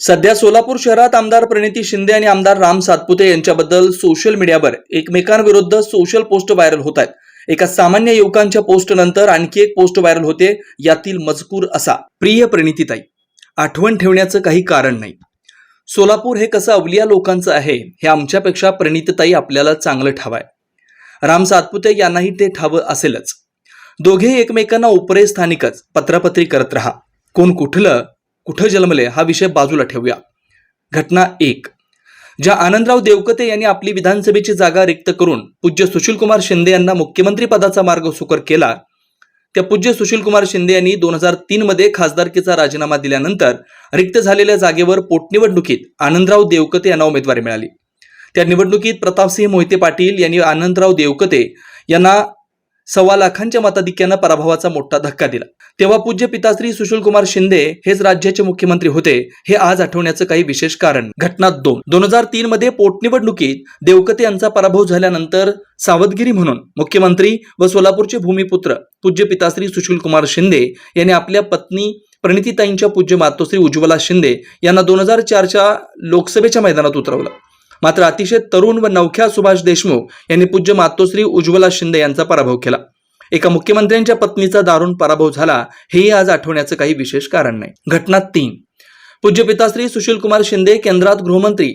सध्या सोलापूर शहरात आमदार प्रणिती शिंदे आणि आमदार राम सातपुते यांच्याबद्दल सोशल मीडियावर एकमेकांविरुद्ध सोशल पोस्ट व्हायरल होत आहेत. एका सामान्य युवकांच्या पोस्ट नंतर आणखी एक पोस्ट व्हायरल होते यातील मजकूर असा. प्रिय प्रणितीताई आठवण ठेवण्याचं काही कारण नाही. सोलापूर हे कसं अवलिया लोकांचं आहे हे आमच्यापेक्षा प्रणितताई आपल्याला चांगलं ठावाय. राम सातपुते यांनाही ते ठावं असेलच. दोघे एकमेकांना उपरे स्थानिकच पत्रापत्री करत राहा. कोण कुठलं कुठं जन्मले हा विषय बाजूला ठेवूया. घटना एक. ज्या आनंदराव देवकते यांनी आपली विधानसभेची जागा रिक्त करून पूज्य सुशीलकुमार शिंदे यांना मुख्यमंत्री पदाचा मार्ग सुकर केला त्या पूज्य सुशीलकुमार शिंदे यांनी दोन हजार तीन मध्ये खासदारकीचा राजीनामा दिल्यानंतर रिक्त झालेल्या जागेवर पोटनिवडणुकीत आनंदराव देवकते यांना उमेदवारी मिळाली. त्या निवडणुकीत प्रतापसिंह मोहिते पाटील यांनी आनंदराव देवकते यांना सव्वा लाखांच्या मताधिक्यानं पराभवाचा मोठा धक्का दिला. तेव्हा पूज्य पिताश्री सुशीलकुमार शिंदे हेच राज्याचे मुख्यमंत्री होते हे आज आठवण्याचं काही विशेष कारण. घटना दोन. दोन हजार तीन मध्ये पोटनिवडणुकीत देवकते यांचा पराभव झाल्यानंतर सावधगिरी म्हणून मुख्यमंत्री व सोलापूरचे भूमिपुत्र पूज्य पिताश्री सुशीलकुमार शिंदे यांनी आपल्या पत्नी प्रणितीताईंच्या पूज्य मातोश्री उज्ज्वला शिंदे यांना दोन हजार चारच्या लोकसभेच्या मैदानात उतरवलं. मात्र अतिशय तरुण व नवख्या सुभाष देशमुख यांनी पूज्य मातोश्री उज्ज्वला शिंदे यांचा पराभव केला. एका मुख्यमंत्र्यांच्या पत्नीचा दारुण पराभव झाला हेही आज आठवण्याचं काही विशेष कारण नाही. घटना तीन. पूज्य पिताश्री सुशीलकुमार शिंदे केंद्रात गृहमंत्री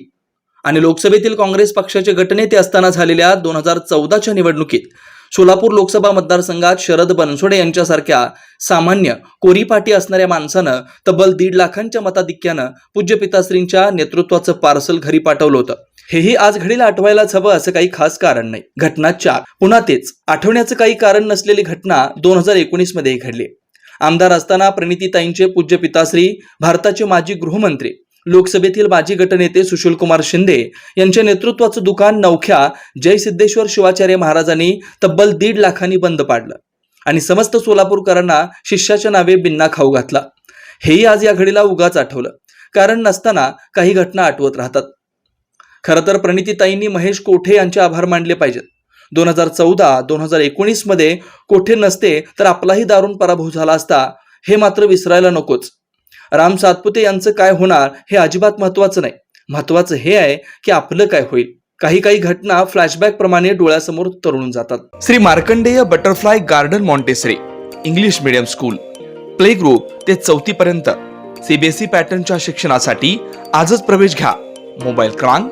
आणि लोकसभेतील काँग्रेस पक्षाचे गटनेते असताना झालेल्या दोन हजार चौदाच्या निवडणुकीत सोलापूर लोकसभा मतदारसंघात शरद बनसोडे यांच्यासारख्या सामान्य कोरीपाटी असणाऱ्या माणसानं तब्बल दीड लाखांच्या मताधिक्यानं पूज्य पिताश्रींच्या नेतृत्वाचं पार्सल घरी पाठवलं होतं. हेही आज घडीला आठवायलाच हवं असं काही खास कारण नाही. घटना चार. पुन्हा तेच. आठवण्याचं काही कारण नसलेली घटना दोन हजार एकोणीसमध्ये घडली. आमदार असताना प्रणितीताईंचे पूज्य पिताश्री भारताचे माजी गृहमंत्री लोकसभेतील माजी गटनेते सुशीलकुमार शिंदे यांच्या नेतृत्वाचं दुकान नवख्या जय सिद्धेश्वर शिवाचार्य महाराजांनी तब्बल दीड लाखांनी बंद पाडलं आणि समस्त सोलापूरकरांना शिष्याच्या नावे बिन्ना खाऊ घातला. हेही आज या घडीला उगाच आठवलं. कारण नसताना काही घटना आठवत राहतात. खरं तर प्रणितीताईंनी महेश कोठे यांचे आभार मानले पाहिजेत. दोन हजार चौदा दोन हजार एकोणीसमध्ये कोठे नसते तर आपलाही दारुण पराभव झाला असता हे मात्र विसरायला नकोच. राम सातपुते यांचं काय होणार हे अजिबात महत्वाचं नाही. महत्वाचं हे आहे की आपलं काय होईल. काही काही घटना फ्लॅशबॅक प्रमाणे डोळ्यासमोर तरुण जातात. Shri Markandeya butterfly garden Montessori English medium school. Play group ते चौथी पर्यंत सीबीएसई पॅटर्नच्या शिक्षणासाठी आजच प्रवेश घ्या. मोबाईल क्रमांक